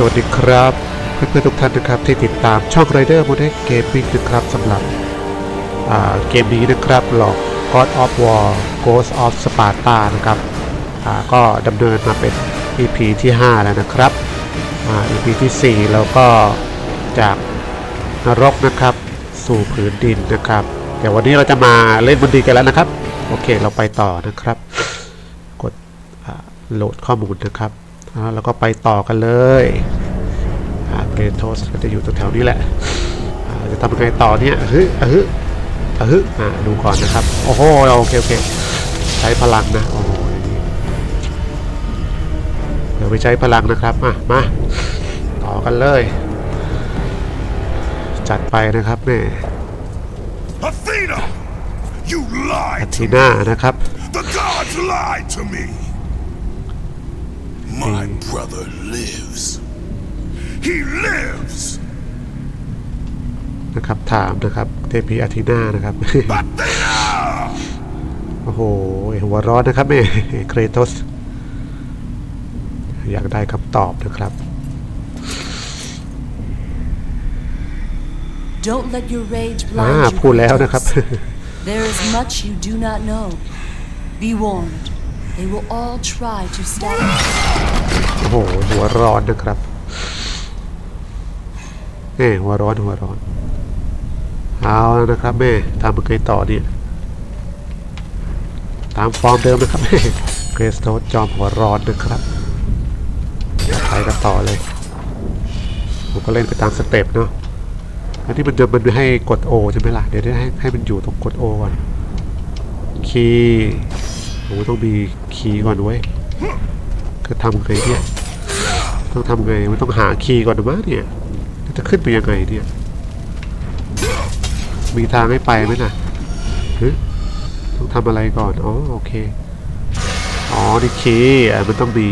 สวัสดีครับเพื่อนๆทุกท่านนะครับที่ติดตามช่อง Rider m o d e l Gaming นะครับสำหรับเกมนี้นะครับหลอก God of War Ghost of Sparta นะครับก็ดำเนินมาเป็น EP ที่ 5 แล้วนะครับ EP ที่ 4 แล้วก็จากนรกนะครับสู่ผืนดินนะครับเดี๋ยววันนี้เราจะมาเล่นบนดินกันแล้วนะครับ โอเคเราไปต่อนะครับ กดโหลดข้อมูลนะครับ แล้วก็ไปต่อกันเลยเกรโทสก็จะอยู่ตรงแถวนี้แหละอ่าจะทำยังไงต่อเนี่ยฮึอะฮึอะฮึอ่าดูก่อนนะครับ โอ้โหโอเคโอเคใช้พลังนะโอ้โหเดี๋ยวไปใช้พลังนะครับมามาต่อกันเลย จัดไปนะครับแม่ Athena! You อา lied ที to หน้านะครับ The gods lied to me! My brother lives. He lives! นะครับถามนะครับเทพีอาทีนานะครับ Athena! โอ้โหหัวร้อนนะครับแม่เครโตสอยากได้คำตอบนะครับ Don't let your rage อ่า blind you. พูดแล้วนะครับ Kratos. There is much you do not know. Be warned. They will all try to stab you. โอ้โหหัวร้อนนะครับแม่หัวร้อนหัวร้อนเอาแล้วนะครับแม่ทำมันเคยต่อเนี่ยตามฟอร์มเดิมนะครับแม่เกรสโตสจอมหัวร้อนนะครับไปกันต่อเลยผมก็เล่นไปตามสเต็ปเนาะอันที่มันเดิมมันให้กด O ใช่ไหมล่ะเดี๋ยวให้ให้มันอยู่ตรงกด O ก่อนคีย์โอ้ต้องมีคีย์ก่อนเว้ย คือทำไงเนี่ย ต้องทำไงมันต้องหาคีย์ก่อนนะมั้งเนี่ยจะขึ้นไปยังไงเนี่ย มีทางให้ไปไหมนะหรือต้องทำอะไรก่อน อ๋อ โอเค อ๋อ นี่คีย์อะมันต้องมี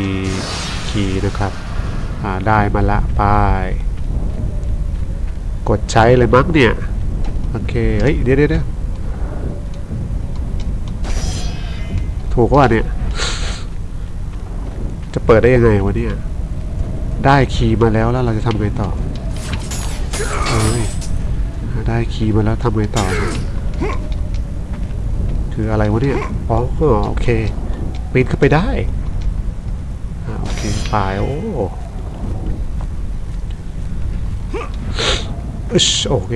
คีย์นะครับ อ่า ได้มาละไป กดใช้เลยมั้งเนี่ย โอเค เฮ้ยเรียวเดี๋ยวเดี๋ยวถูกว่าเนี่ย จะเปิดได้ยังไงวะเนี่ย ได้คีย์มาแล้วแล้วเราจะทำไงต่อเอ้ยได้คีย์มาแล้วทำไงต่อ คืออะไรวะเนี่ย อ๋อโอเคปีนขึ้นไปได้อ่าโอเคไปโอ้อึชโอเค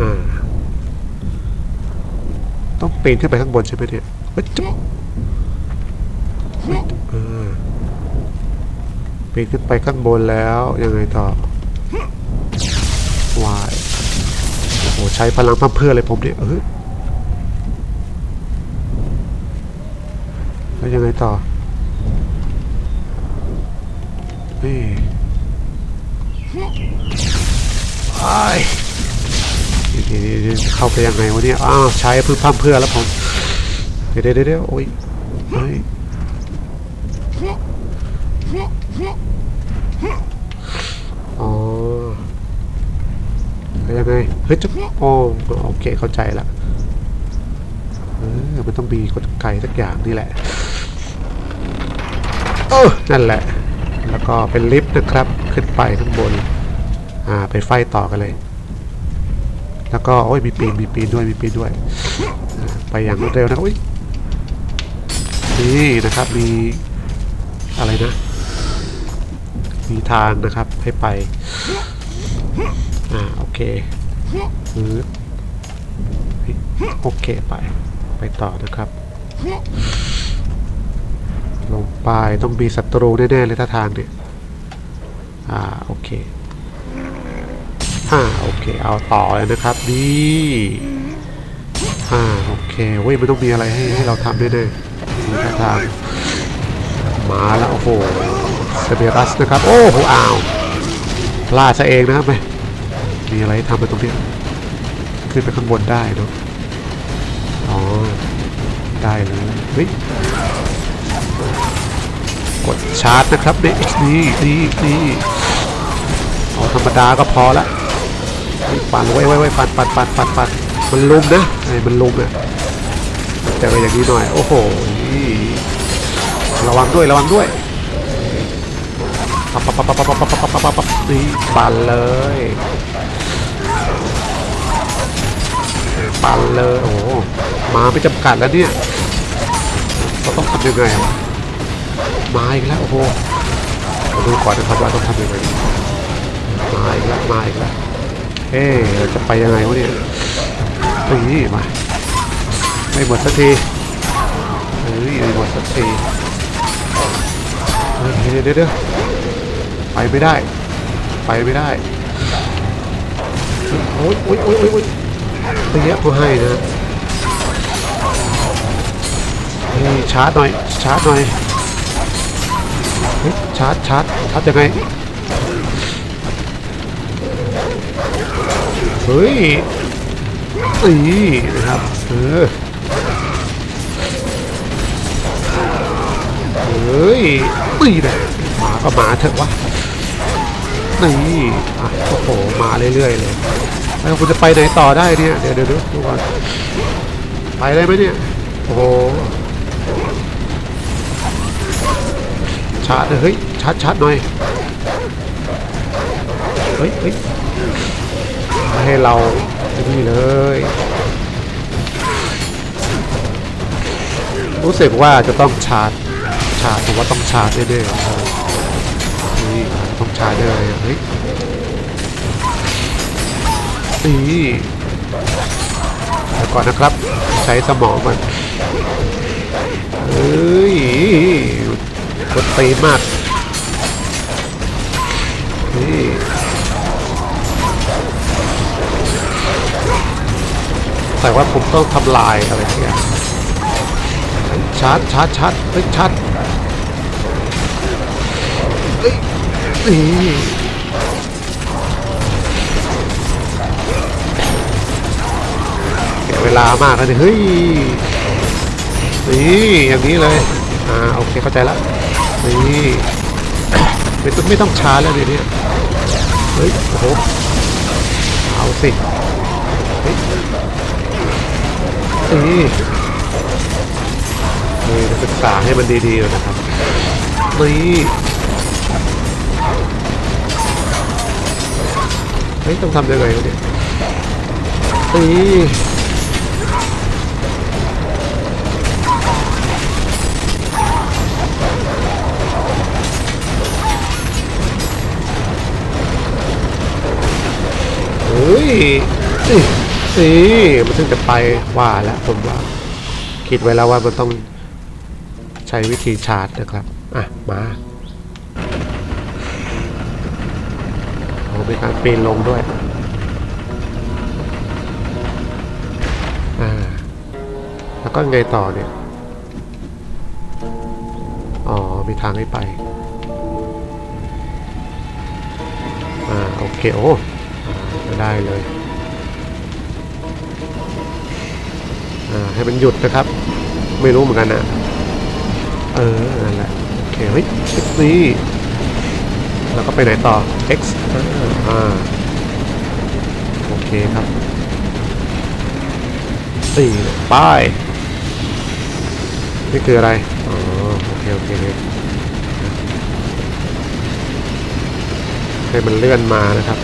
อ่า ต้องปีนขึ้นไปข้างบนใช่ไหมเนี่ยเฮ้ยจ๊บอ่า ปีนขึ้นไปข้างบนแล้วยังไงต่อวายโอ้โหใช้พลังพั่มเพื่อเลยผมเนี่ยเออแล้วยังไงต่อนี่ไอ้ายเดี๋ยวๆๆเข้าไปยังไงวะเนี่ยอ้าวใช้เพื่อพั่มเพื่อแล้วผมเดี๋ยวเดี๋ยวเดี๋ยวโอ้ยเฮ้ย อ๋อยังไง เฮ้ยจุ๊บโอ้โอเคเข้าใจละเออมันต้องมีกลไกสักอย่างนี่แหละเออนั่นแหละ แล้วก็เป็นลิฟต์นะครับ ขึ้นไปข้างบน อ่า ไปไฟต่อกันเลย แล้วก็ โอ้ย มีปีน มีปีนด้วย มีปีนด้วย ไปอย่างรวดเร็วนะอุ้ยนี่นะครับ มีอะไรนะ มีทางนะครับให้ไป อ่าโอเคอือโอเคไป ไปต่อนะครับ ลงไปต้องมีศัตรูแน่ๆเลยถ้าทางเนี่ย อ่าโอเคอ่าโอเค เอาต่อเลยนะครับนี่อ่าโอเคเว้ยมันต้องมีอะไรให้ให้เราทำแน่ๆท่าทางมาแล้วโอ้โห เซเบรัสนะครับ โอ้โหอ้าวพลาดซะเองนะครับแม่มีอะไรให้ทำไปตรงนี้ขึ้นไปข้างบนได้เนาะอ๋อ ได้เลยเฮ้ยกดชาร์จนะครับนี่นี่นี่นี่เอาธรรมดาก็พอละปั่นไว้ไว้ไว้ปั่นปั่นปั่นปั่นปั่นมันลุมนะไอ้มันลุมนี่ยเจออย่างนี้หน่อย โอ้โหระวังด้วยระวังด้วย ปับปับปับปับปับปับปับปับปับปับปั่นเลยปั่นเลยโอ้โหมาไม่จำกัดแล้วเนี่ยเราต้องทำยังไงวะมาอีกแล้วโอ้โหดูก่อนนะครับว่าต้องทำยังไงมาอีกแล้วมาอีกแล้วเอ๊เราจะไปยังไงวะเนี่ยนี่มาไม่หมดสักทีเฮ้ยไม่หมดสักทีเฮ้ยเดี๋ยวเดี๋ยวเดี๋ยว ไปไม่ได้ ไปไม่ได้โอ้ยโอ้ยโอ้ยโอ้ยอ้ยระยะผู้ให้นะเฮ้ยชาร์จหน่อย ชาร์จหน่อยเฮ้ยชาร์จชาร์จชาร์จยังไง เฮ้ยนี่นะครับ เออเฮ้ยนี่แหละหมาก็หมาเถอะวะ นี่อะโอ้โห มาเรื่อยๆเลย แล้วคุณจะไปไหนต่อได้เนี่ยเดี๋ยวเดี๋ยวเดี๋ยวดูก่อนไปได้ไหมเนี่ย โอ้โหชาร์จเฮ้ยชาร์จชาร์จหน่อย เฮ้ยเฮ้ยมาให้เรานี่เลยรู้สึกว่าจะต้องชาร์จ ชาร์จผมว่าต้องชาร์จแน่ๆเออนี่ ตาร์จแน่เลยเฮ้ยนี่เดี๋ยวก่อนนะครับ ใช้สมองมันเฮ้ยกดตีมากนี่แต่ว่าผมต้องทำลายอะไรสักอย่างชาร์จชาร์จชาร์จเฮ้ยชาร์จเฮ้ยนี่ เสียเวลามากเลยเฮ้ยนี่อย่างนี้เลย อ่าโอเคเข้าใจล้วนี่ไม่ต้องไม่ต้องช้าแล้วเดี๋ยวนี้เฮ้ยโอ้โหเอาสิเฮ้ยนี่นี่จะศึกษาให้มันดีๆนะครับนี่ เฮ้ยต้องทำยังไงเนี่ยนี่เฮ้ยนี่นี่มันถึงจะไปว่าแล้วผมว่า คิดไว้แล้วว่ามันต้องใช้วิธีชาร์จนะครับ อะ มา โอ้มีการปีนลงด้วยอ่าแล้วก็ไงต่อเนี่ย อ๋อ มีทางให้ไป อ่า โอเค โอ้อ่ได้เลย อ่า ให้มันหยุดนะครับ ไม่รู้เหมือนกันนะ เออ นั่นแหละ โอเค เฮ้ยนี่ แล้วก็ไปไหนต่อ x อ่าโอเคครับนี่ไปนี่คืออะไร อ๋อโอเคโอเค โอเคให้มันเลื่อนมานะครับ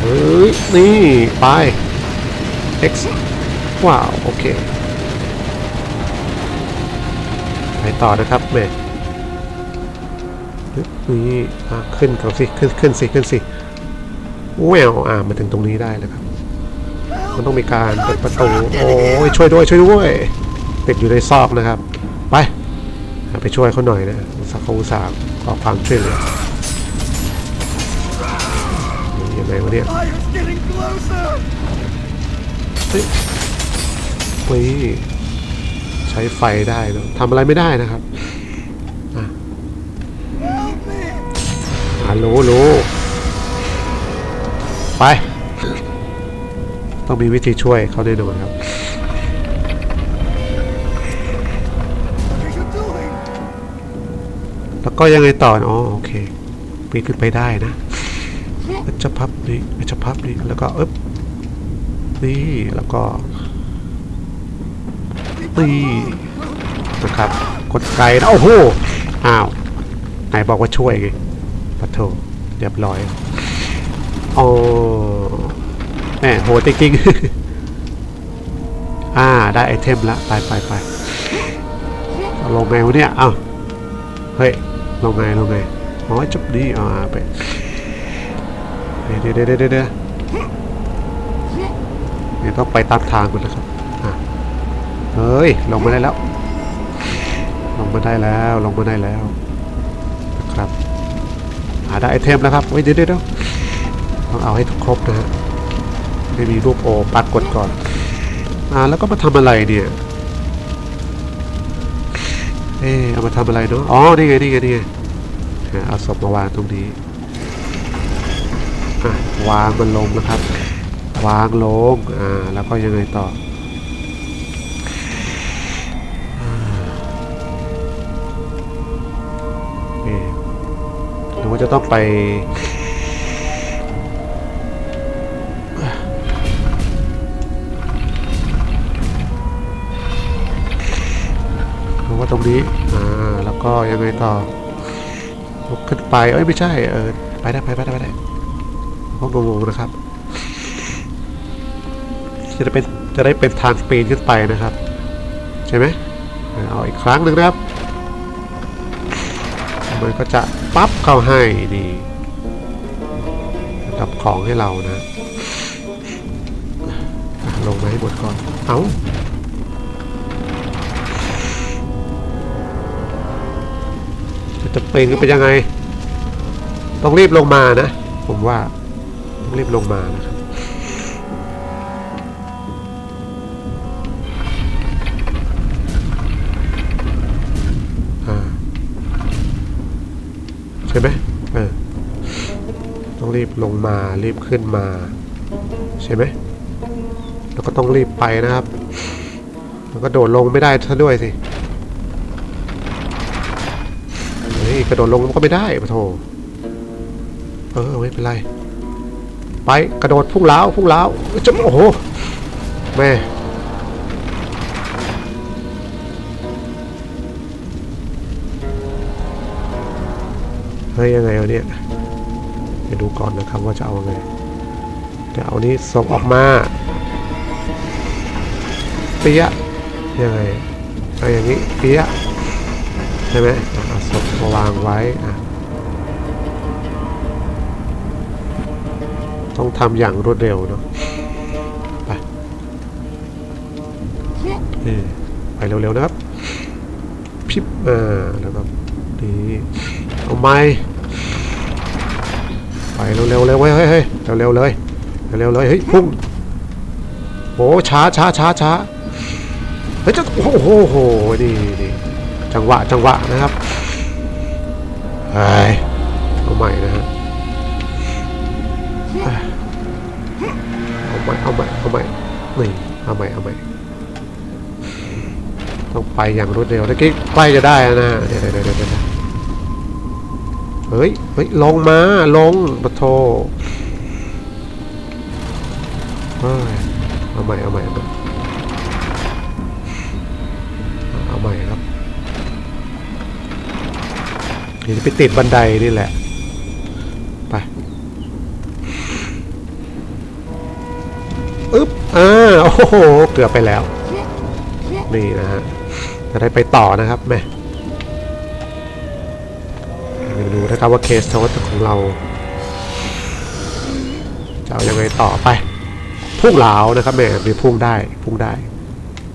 เฮ้ย นี่ไป x ว้าว โอเค ไปต่อนะครับเมย์ นี่ขึ้นเขาสิขึ้นขึ้นสิขึ้นสิแววอ่ามาถึงตรงนี้ได้แล้วครับ มันต้องมีการเปิดประตู โอ้ยช่วยด้วยช่วยด้วยติดอยู่ในซอกนะครับ ไปไปช่วยเขาหน่อยนะสักเขาอุตส่าห์ขอความช่วยเหลือนี่ยังไงวะเนี่ยเฮ้ยใช้ไฟได้เนอะทำอะไรไม่ได้นะครับ อะ Help me! อะรู้รู้ไป ต้องมีวิธีช่วยเขาแน่นอนครับ แล้วก็ยังไงต่ออ๋อโอเคปีนขึ้นไปได้นะอัจฉพับนี่อัจฉพับนี่แล้วก็เอ๊บนี่แล้วก็นี่นะครับ กดไกลนะโอ้โหอ้าวไหนบอกว่าช่วยไง ถเรียบร้อย โอ๋อแหมโหจริงๆ อ่า ได้ไอเทมละ ไปไปไปลงไงวะเนี่ย เอ้า เฮ้ย ลงไงลงไงอ๋อจุบนี้อ่าไป เดี๋ยวเดี๋ยวเดี๋ยวเดี๋ยวเดี๋ยวต้องไปตามทางมันนะครับเฮ้ย ลงมาได้แล้ว ลงมาได้แล้ว ลงมาได้แล้ว หาได้ไอเทมแล้วครับเฮ้ยเดี๋ยวเดี๋ยวเด้ต้องเอาให้ครบนะฮะไม่มีรูปโอปัดกดก่อนอ่าแล้วก็มาทำอะไรเนี่ยเอ๊ะเอามาทำอะไรเนาะอ๋อนี่ไงนี่ไงนี่ไงเอาศพมาวางตรงนี้วางมันลงนะครับ วางลงอ่าแล้วก็ยังไงต่อ จะต้องไป ว่าตรงนี้ อ่า แล้วก็ยังไงต่อลุกขึ้นไป เอ้ย ไม่ใช่ เออ ไปได้ ไปได้ ไปได้ห้องงงๆนะครับ จะได้เป็น จะได้เป็นทางปีนขึ้นไปนะครับ ใช่ไหม เออเอาอีกครั้งหนึ่งนะครับ มันก็จะปั๊บเข้าให้นี่ดับของให้เรานะ ลงมาให้หมดก่อน เอาจะปีนขึ้นยังไง ต้องรีบลงมานะ ผมว่า ต้องรีบลงมานะครับ รีบลงมารีบขึ้นมา ใช่ไหมแล้วก็ต้องรีบไปนะครับ แล้วก็โดดลงไม่ได้ซะด้วยสิเฮ้ยกระโดดลงมันก็ไม่ได้ปะโถเออไม่เป็นไร ไปกระโดดพุ่งเล้าวพุ่งเล้าวเอ้ยจะโอ้โหแม่เฮ้ยยังไงวะเนี่ย ไปดูก่อนนะครับว่าจะเอาไงเดี๋ยวเอานี้ส่งออกมาเปียยังไงเอาอย่างนี้เปียใช่ไหมเอาศพมาวางไว้อะต้องทำอย่างรวดเร็วเนาะไปไปเร็วๆนะครับพิบอ่าแล้วก็ดีเอาไม้ ไปเร็วๆเลยเว้ยเฮ้ยเฮ้ยเร็วๆเลยเร็วๆเลยเฮ้ยพุ่งโอ้ช้าช้าช้าช้าเฮ้ยจะโอ้โหโอ้โหนี่จังหวะจังหวะนะครับเฮ้ยเอาใหม่นะฮะเอาใหม่เอาใหม่เอาใหม่นี่เอาใหม่เอาใหม่ต้องไปอย่างรวดเร็วตะกี้ใกล้จะได้แล้วนะเดี๋ยวเดี๋ยวเดี๋ยว เฮ้ย เฮ้ย ลงมา ลงปะโทเฮ้ยเอาใหม่ เอาใหม่ เอาใหม่ เอาใหม่ครับเดี๋ยวไปติดบันไดนี่แหละ ไป อึ๊บ อ่า โอ้โห เกือบไปแล้ว นี่นะฮะ จะได้ไปต่อนะครับแม่ นะครับว่าเคสโทสของเราจะเอายังไงต่อไป พุ่งเหลานะครับแม่มีพุ่งได้พุ่งได้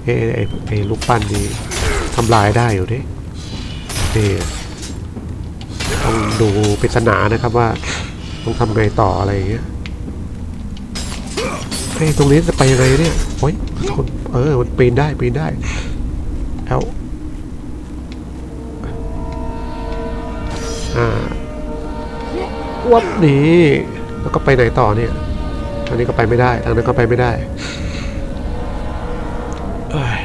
เอ้ไอ้ไอ้ลูกปั้นนี้ทำลายได้อยู่ดินี่ต้องดูปริศนานะครับว่าต้องทำไงต่ออะไรอย่างเงี้ยเฮ้ยตรงนี้จะไปยังไงเนี่ยโอ้ยคนเออมันปีนได้ปีนได้แล้ว อ่าวัดนี้แล้วก็ไปไหนต่อเนี่ยทางนี้ก็ไปไม่ได้ ทางนั้นก็ไปไม่ได้เอ้ย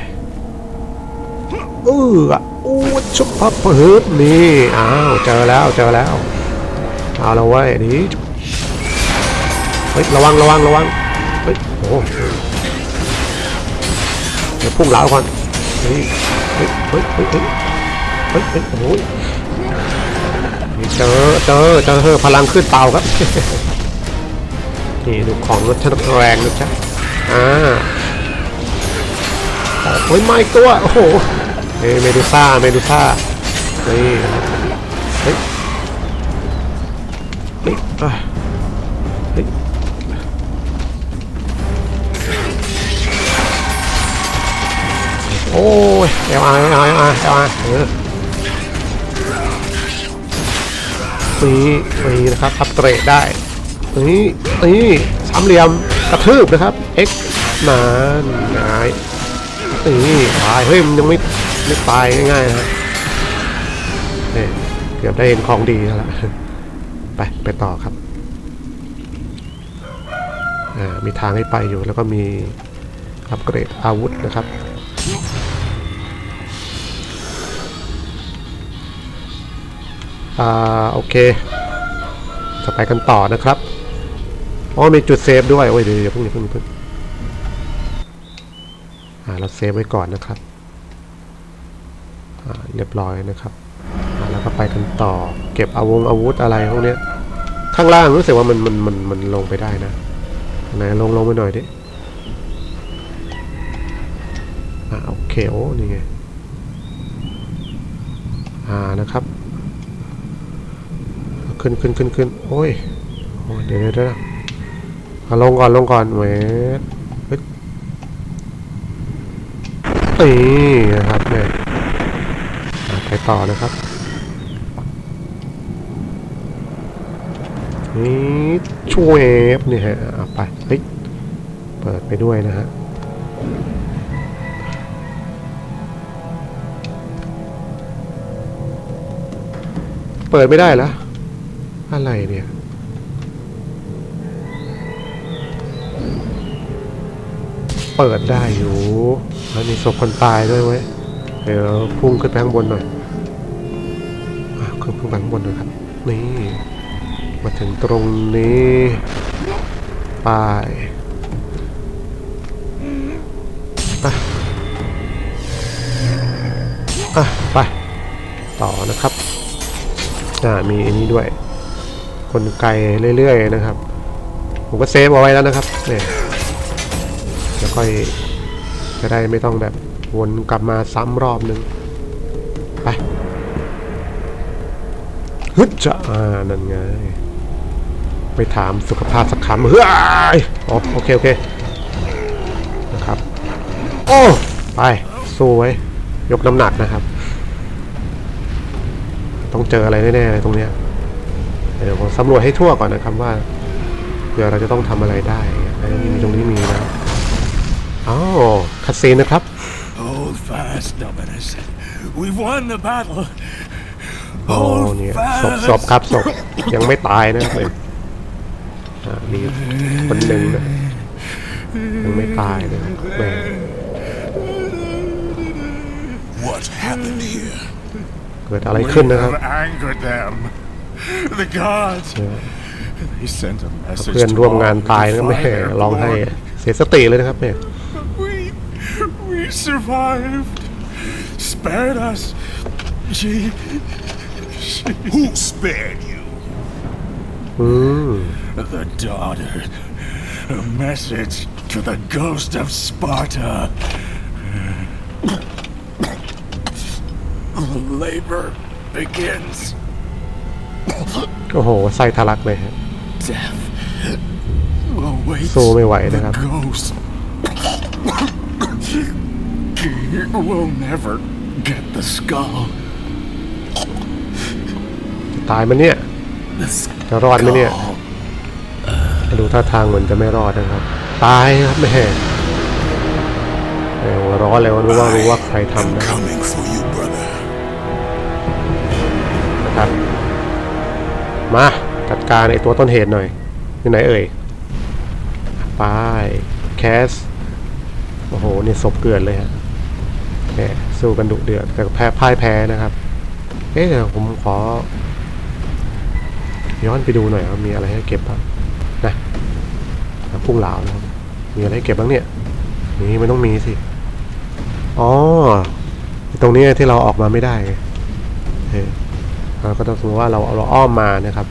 เอออู้ชุบพับเฮิร์บนี่อ้าวเจอแล้วเจอแล้วเอาละเว้ยนี่เฮ้ยระวังระวังระวังเฮ้ยโอ้เดี๋ยวพุ่งเหลาก่อนเฮ้ยเฮ้ยเฮ้ยเฮ้ยเฮ้ยเฮ้ยโอ้โห เจอเจอเจอพลังขึ้นเตาครับ นี่ดูของรถชันแรงนะจ๊ะอ่าโอ้ยไม่ตัวโอ้โหเฮ้ยเมดูซ่าเมดูซ่านี่เฮ้ยเฮ้ยอะเฮ้ยโอ้ยเอลอาร์เอลอาร์เอลอาร์เออ นี่นี่นะครับอัปเกรดได้นี่นี่สามเหลี่ยมกระทืบนะครับ X นานนายนี่ตายเฮ้ยมันยังไม่ไม่ตายง่ายๆนะนี่เกือบได้เห็นของดีแล้วล่ะไปไปต่อครับอ่ามีทางให้ไปอยู่แล้วก็มีอัปเกรดอาวุธนะครับ อ่าโอเค จะไปกันต่อนะครับอ๋อมีจุดเซฟด้วยโอ้ยเดี๋ยวเดี๋ยวเพิ่งอย่าเพิ่งอย่าเพิ่งอ่าเราเซฟไว้ก่อนนะครับอ่าเรียบร้อยนะครับอ่าแล้วก็ไปกันต่อ เก็บอาวงอาวุธอะไรพวกเนี้ยข้างล่างรู้สึกว่ามันมันมันมันลงไปได้นะไหนลงลงไปหน่อยดิอ่าโอเคโอ้นี่ไงอ่านะครับ ขึ้นขึ้นขึ้นขึ้นโอ้ยโอ้ยเดี๋ยวเดี๋ยวเดี๋ยวเอาลงก่อนลงก่อนเวทเฮ้ยนี่นะครับเนี่ยไปต่อนะครับนี่ช่วยนี่ฮะเอาไปเฮ้ยเปิดไปด้วยนะฮะเปิดไม่ได้เหร อะไรเนี่ย เปิดได้อยู่ แล้วมีศพคนตายด้วยเว้ย เดี๋ยวพุ่งขึ้นไปข้างบนหน่อยอะขึ้นขึ้นไปข้างบนหน่อยครับ นี่ มาถึงตรงนี้ไปอะอะไป ต่อนะครับอ่ามีอันนี้ด้วย กลไกเรื่อยๆนะครับ ผมก็เซฟเอาไว้แล้วนะครับเนี่ยแล้วก็จะได้ไม่ต้องแบบวนกลับมาซ้ำรอบนึง ไปฮึจะอ่านั่นไง ไปถามสุขภาพสักคำเฮ้ยอ๋อโอเค โอเค นะครับ โอ้ ไป สู้ไว้ ยกน้ำหนักนะครับ ต้องเจออะไรแน่ๆเลยตรงเนี้ย เดี๋ยวผมสำรวจให้ทั่วก่อนนะครับว่าเผื่อเราจะต้องทำอะไรได้อันนี้มีตรงนี้มีนะอ๋อคัดซีนนะครับ Hold fast, Dominus. We've won the battle. โอ้ Hold เนี่ยศพ fast. ศพครับศพยังไม่ตายนะครับเลยอ่ามีคนหนึ่งนะยังไม่ตายเลยแหม What happened here? เกิดอะไรขึ้นนะครับ have angered them. The gods. เออ They sent a message เพื่อน to ร่วม all งาน who ตายนะ defy แม่ their ร้องไห้ lord. เสียสติเลยนะครับเนี่ย We, we survived. Spared us. She, she. Who spared you? อืม The daughter. A message to the ghost of Sparta. Labor begins. โอ้โหไส้ทะลักเลยฮะสู้ไม่ไหวนะครับ We'll never get the skull. จะตายมันเนี่ย จะรอดไหมเนี่ย ดูท่าทางเหมือนจะไม่รอดนะครับ ตายครับแม่แหัวร้อนเลยว่ารู้ว่ารู้ว่าใครทำนะ มาจัดการไอตัวต้นเหตุหน่อยอยู่ไหนเอ่ยไปแคสโอ้โหเนี่ยศพเกลือนเลยฮะแหมสู้กันดุเดือดแต่แพ้พ่ายแพ้นะครับ เอ๊ะเดี๋ยวผมขอ ย้อนไปดูหน่อยว่ามีอะไรให้เก็บบ้างนะพุ่งเหลานะครับมีอะไรให้เก็บบ้างเนี่ยนี่ไม่ต้องมีสิอ๋อตรงนี้ที่เราออกมาไม่ได้เออ ก็ต้องสมมติว่าเราเราอ้อมมานะครับ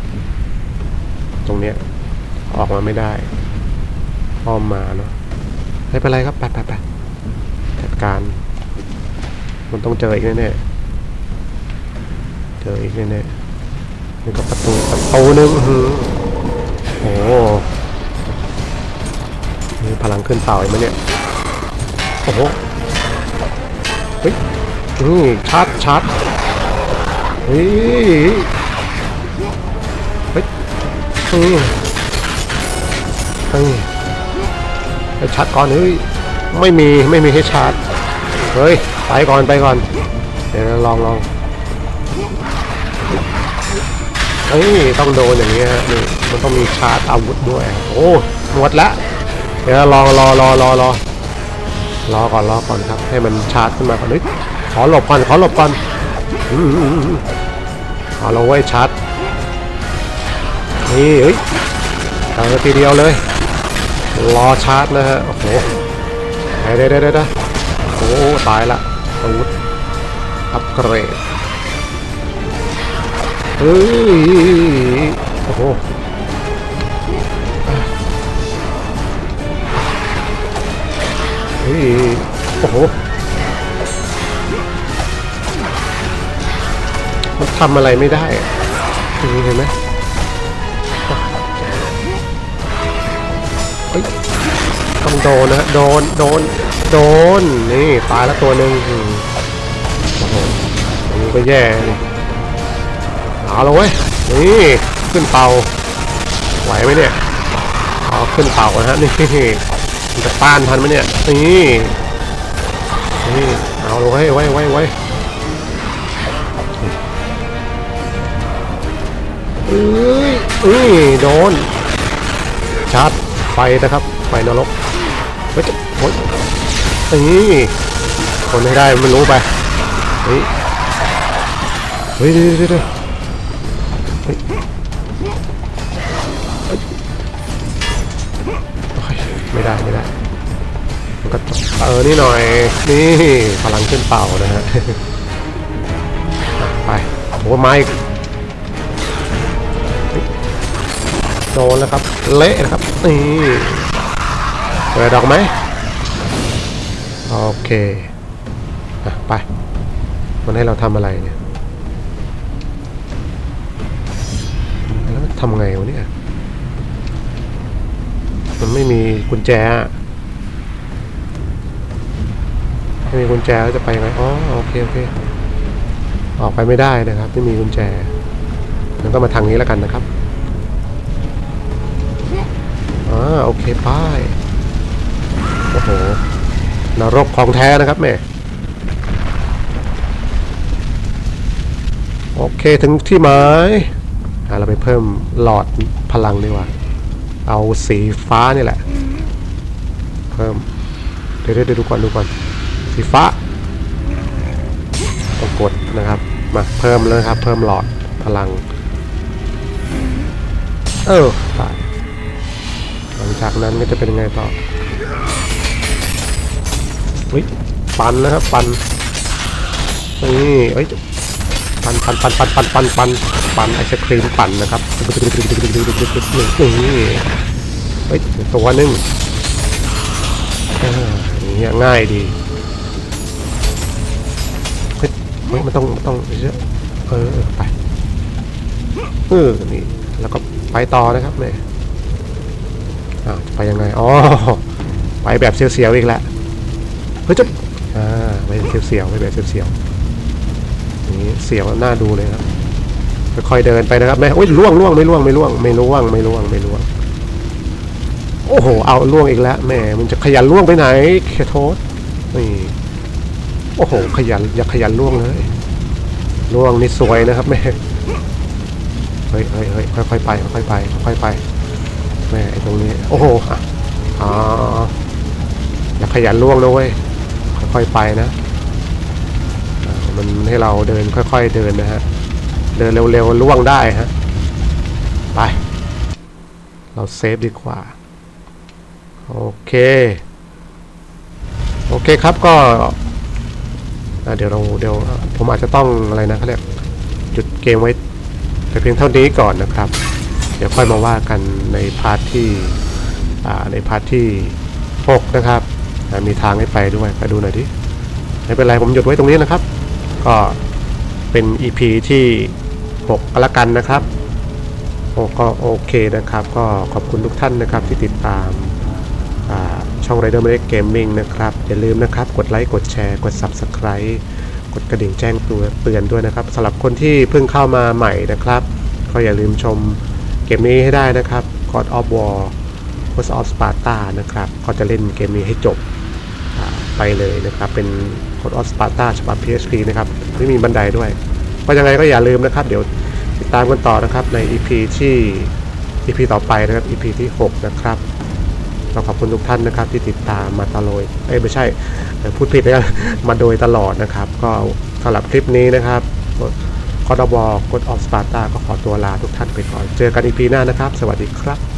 ตรงเนี้ยออกมาไม่ได้ อ้อมมาเนาะไม่เป็นไรครับไปไปไปจัดการ มันต้องเจออีกแน่ๆเจออีกแน่ๆนี่ก็ประตูประตูนึงอื้อหือโอ้โหนี่พลังขึ้นเต่าอีกไหมเนี่ยโอ้โหเฮ้ยนี่ชาร์จชาร์จ เฮ้ยเฮ้ยอืมเฮ้ยไปชาร์จก่อนเฮ้ยไม่มีไม่มีให้ชาร์จเฮ้ยไปก่อนไปก่อน เดี๋ยวลองลองเฮ้ยต้องโดนอย่างนี้ฮะนี่มันต้องมีชาร์จอาวุธด้วย โอ้หมดละเดี๋ยวรอรอรอรอรอรอก่อนรอก่อนครับ ให้มันชาร์จขึ้นมาก่อนเฮ้ยขอหลบก่อนขอหลบก่อนอืมอืมอืม เอาเราไว้ชาร์จนี่เฮ้ยเจอทีเดียวเลย รอชาร์จนะฮะ โอ้โหเดี๋ยวเดี๋ยวเดี๋ยวเดี๋ยวโอ้ตายละอาวุธอัปเกรดเฮ้ยโอ้โหเฮ้ยโอ้โห มันทำอะไรไม่ได้เห็นไหมเฮ้ยต้องโดนนะโดนโดนโดนนี่ตายแล้วตัวหนึ่งโอ้โหนนี้ก็แย่เลยเอาละเว้ยนี่ขึ้นเตาไหวไหมเนี่ยเอาขึ้นเตานะฮะนี่จะต้านทันไหมเนี่ยนี่นี่เอาละเว้ยไว้ไว้ไว้ อ้ยอ้ยโดน ชาร์จไฟนะครับ ไฟนรกเฮ้ยจะโอ้ยนี่คนให้ได้ไม่รู้ไปเฮ้ยเฮ้ยเดี๋ยวเดี๋ยวเดี๋ยวเฮ้ยเฮ้ยโอ้ยไม่ได้ไม่ได้มันก็ต้องเออนี่หน่อย นี่พลังขึ้นเป่านะฮะไปโอ้ไม้ ดนแล้วครับ เละนะครับ นี่เปิดดอกไหม โอเคอะไป มันให้เราทำอะไรเนี่ยแล้วทำไงวะเนี่ย มันไม่มีกุญแจ ไม่มีกุญแจแล้วจะไปไงอ๋อโอเค โอเค ออกไปไม่ได้นะครับ ไม่มีกุญแจมันก็มาทางนี้แล้วกันนะครับ อ่าโอเคป้ายโอ้โหนรกของแท้นะครับแม่โอเคถึงที่หมายเราไปเพิ่มหลอดพลังดีกว่า เอาสีฟ้านี่แหละ เพิ่ม เดี๋ยวเดี๋ยวดูก่อนดูก่อน สีฟ้าต้องกดนะครับ มาเพิ่มเลยครับ เพิ่มหลอดพลัง เออตาย จากนั้นก็จะเป็นยังไงต่อวิปันนะครับปันนี่เอ้ยปันปันปันปันปันปันปันปันไอศครีมปั่นนะครับนี่เฮ้ยตัวหนึงอ่าอย่างเงี้ยง่ายดีเฮ้ยเฮ้ยมันต้องมันต้องเยอะเออเออไปเออนี่แล้วก็ไปต่อนะครับแม่ อ้าวไปยังไงอ๋อไปแบบเสียวๆอีกแล้วเฮ้ยจะอ่าไปเสียวๆไปแบบเสียวๆนี้เสียวน่าดูเลยครับค่อยๆเดินไปนะครับแม่โอ้ยล่วงล่วงไม่ล่วงไม่ล่วงไม่ล่วงไม่ล่วงไม่ล่วง โอ้โห เอาล่วงอีกแล้วแม่มันจะขยันล่วงไปไหนเคโทษนี่โอ้โห ขยันอย่าขยันล่วงเลยล่วงนี่สวยนะครับแม่เฮ้ยเฮ้ยเฮ้ยค่อยๆไปค่อยๆไปค่อยๆไป แม่ไอ้ตรงนี้ โอ้โหอะอ๋ออย่าขยันล่วงเว้ยค่อยๆไปนะ มันให้เราเดินค่อยๆเดินนะฮะ เดินเร็วๆล่วงได้ฮะ ไป เราเซฟดีกว่า โอเค โอเคครับก็เดี๋ยวเราเดี๋ยวผมอาจจะต้องอะไรนะเขาเรียกจุดเกมไว้แต่เพียงเท่านี้ก่อนนะครับ เดี๋ยวค่อยมาว่ากันในพาร์ทที่อ่าในพาร์ทที่ 6 นะครับ มีทางให้ไปด้วยไปดูหน่อยดิไม่เป็นไรผมหยุดไว้ตรงนี้นะครับ ก็เป็น EP ที่ 6ก็แล้วกันนะครับโอ้ก็โอเคนะครับ ก็ขอบคุณทุกท่านนะครับที่ติดตามอ่าช่อง Rider m a k Gaming นะครับ อย่าลืมนะครับ กดไลค์กดแชร์ กด Subscribe กดกระดิ่งแจ้งเตือนด้วยนะครับสำหรับคนที่เพิ่งเข้ามาใหม่นะครับ ก็อย่าลืมชม เกมนี้ให้ได้นะครับ God of War Ghost of Sparta นะครับ ก็จะเล่นเกมนี้ให้จบไปเลยนะครับ เป็น God of Sparta ฉบับ PSP นะครับไม่มีบันไดด้วยก็ยังไงก็อย่าลืมนะครับ เดี๋ยวติดตามกันต่อนะครับใน EP ที่ EP ต่อไปนะครับ EP ที่ 6 นะครับเราขอบคุณทุกท่านนะครับที่ติดตามมาตลอดเอ้ยไม่ใช่พูดผิดนะมาโดยตลอดนะครับ ก็สำหรับคลิปนี้นะครับ คอร์ดบอกดออฟสปาร์ตาก็ขอตัวลาทุกท่านไปก่อน เจอกันอีพีหน้านะครับ สวัสดีครับ